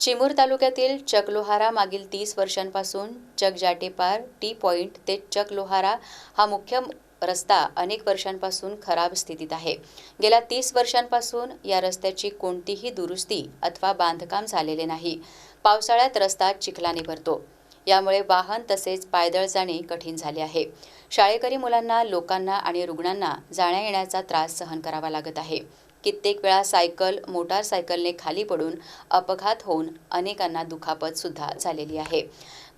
चिमूर तालुक्यातील चकलोहारा मागील तीस वर्षांपासून चकजाटेपार टी पॉइंट ते चकलोहारा हा मुख्य रस्ता अनेक वर्षांपासून खराब स्थितीत आहे. गेल्या तीस वर्षांपासून या रस्त्याची कोणतीही दुरुस्ती अथवा बांधकाम झालेले नाही. पावसाळ्यात रस्ता चिखलाने भरतो. यामुळे वाहन तसेच पायदळ जाणे कठीण झाले आहे. शाळेकरी मुलांना लोकांना आणि रुग्णांना जाण्या येण्याचा त्रास सहन करावा लागत आहे. कित्येक वेळा सायकल मोटारसायकलने खाली पडून अपघात होऊन अनेकांना दुखापत सुद्धा झालेली आहे.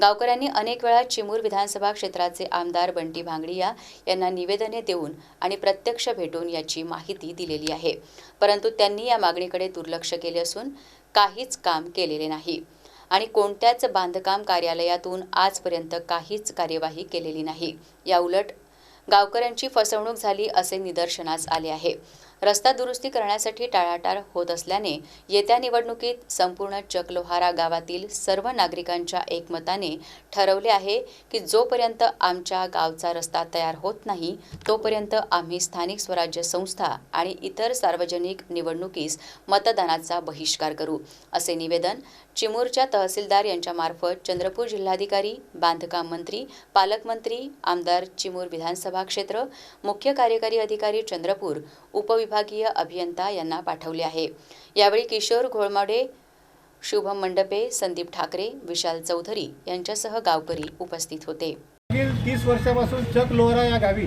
गावकऱ्यांनी अनेक वेळा चिमूर विधानसभा क्षेत्राचे आमदार बंटी भांगडिया यांना निवेदने देऊन आणि प्रत्यक्ष भेटून याची माहिती दिलेली आहे. परंतु त्यांनी या मागणीकडे दुर्लक्ष केले असून काहीच काम केलेले नाही आणि कोणत्याच बांधकाम कार्यालयातून आजपर्यंत काहीच कार्यवाही केलेली नाही. याउलट गावकऱ्यांची फसवणूक झाली असे निदर्शनास आले आहे. रस्ता दुरुस्ती करण्यासाठी टाळाटाळ होत असल्याने येत्या निवडणुकीत संपूर्ण चकलोहारा गावातील सर्व नागरिकांच्या एकमताने ठरवले आहे की जोपर्यंत आमच्या गावचा रस्ता तयार होत नाही तोपर्यंत आम्ही स्थानिक स्वराज्य संस्था आणि इतर सार्वजनिक निवडणुकीस मतदानाचा बहिष्कार करू असे निवेदन चिमूरच्या तहसीलदार यांच्यामार्फत चंद्रपूर जिल्हाधिकारी बांधकाम मंत्री पालकमंत्री आमदार चिमूर विधानसभा क्षेत्र मुख्य कार्यकारी अधिकारी चंद्रपूर विभागीय अभियंता यांना पाठवले आहे. यावेळी किशोर घोळमाडे शुभम मंडपे संदीप ठाकरे विशाल चौधरी यांच्यासह गावकरी उपस्थित होते. मागील तीस वर्षापासून चक लोहरा या गावी.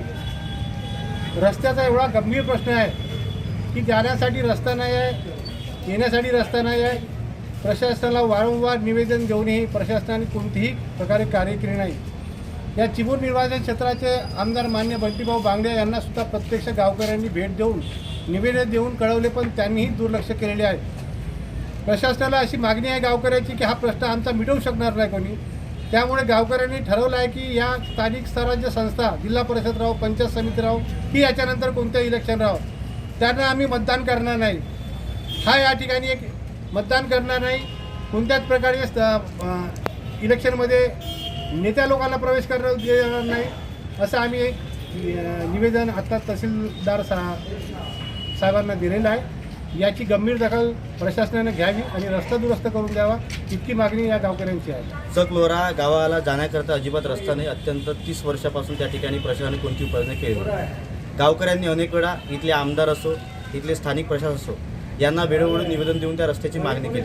रस्त्याचा एवढा गंभीर प्रश्न आहे की जाण्यासाठी रस्ता नाही आहे येण्यासाठी रस्ता नाही आहे. प्रशासनाला वारंवार निवेदन देऊनही प्रशासनाने कोणतीही प्रकारे कार्य केले नाही. या चिमूर निर्वाचन क्षेत्राचे आमदार मान्य बंटीभाऊ बांगडे यांना सुद्धा प्रत्यक्ष गावकऱ्यांनी भेट देऊन निवेदन देऊन कळवले पण त्यांनीही दुर्लक्ष केलेले आहे. प्रशासनाला अशी मागणी आहे गावकऱ्याची की हा प्रश्न आमचा मिटवू शकणार नाही कोणी. त्यामुळे गावकऱ्यांनी ठरवलं आहे की या स्थानिक स्तराच्या संस्था जिल्हा परिषद राहो पंचायत समिती राहो की याच्यानंतर कोणतं इलेक्शन राहो त्यांना आम्ही मतदान करणार नाही. हा या ठिकाणी एक मतदान करणार नाही. कोणत्याच प्रकारे स्त- इलेक्शनमध्ये नेत्या लोकांना प्रवेश करणं देणार नाही. असं आम्ही एक निवेदन आत्ता तहसीलदार सा साहेबांना दिलेलं आहे याची गंभीर दखल प्रशासनाने घ्यावी आणि रस्ता दुरुस्त करून द्यावा इतकी मागणी या गावकऱ्यांची आहे. चकलोरा गावाला जाण्याकरता अजिबात रस्ता नाही. अत्यंत तीस वर्षापासून त्या ठिकाणी प्रशासनाने कोणती उपाययोजना केली नाही. गावकऱ्यांनी अनेक वेळा इथले आमदार असो इथले स्थानिक प्रशासन असो यांना वेळोवेळी निवेदन देऊन त्या रस्त्याची मागणी केली.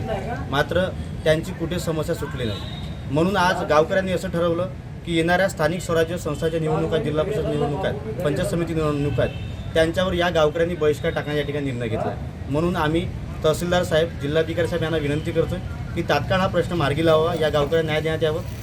मात्र त्यांची कुठे समस्या सुटली नाही. म्हणून आज गावकऱ्यांनी असं ठरवलं की येणाऱ्या स्थानिक स्वराज्य संस्थाच्या निवडणुका जिल्हा परिषद निवडणुका आहेत पंचायत समिती निवडणुका आहेत त्यांच्यावर या गावकऱ्यांनी बहिष्कार टाकण्याच्या ठिकाणी निर्णय घेतला. म्हणून आम्ही तहसीलदार साहेब जिल्हाधिकारी साहेब यांना विनंती करतो की तात्काळ हा प्रश्न मार्गी लावावा या गावकऱ्यांना न्याय देण्यात यावं.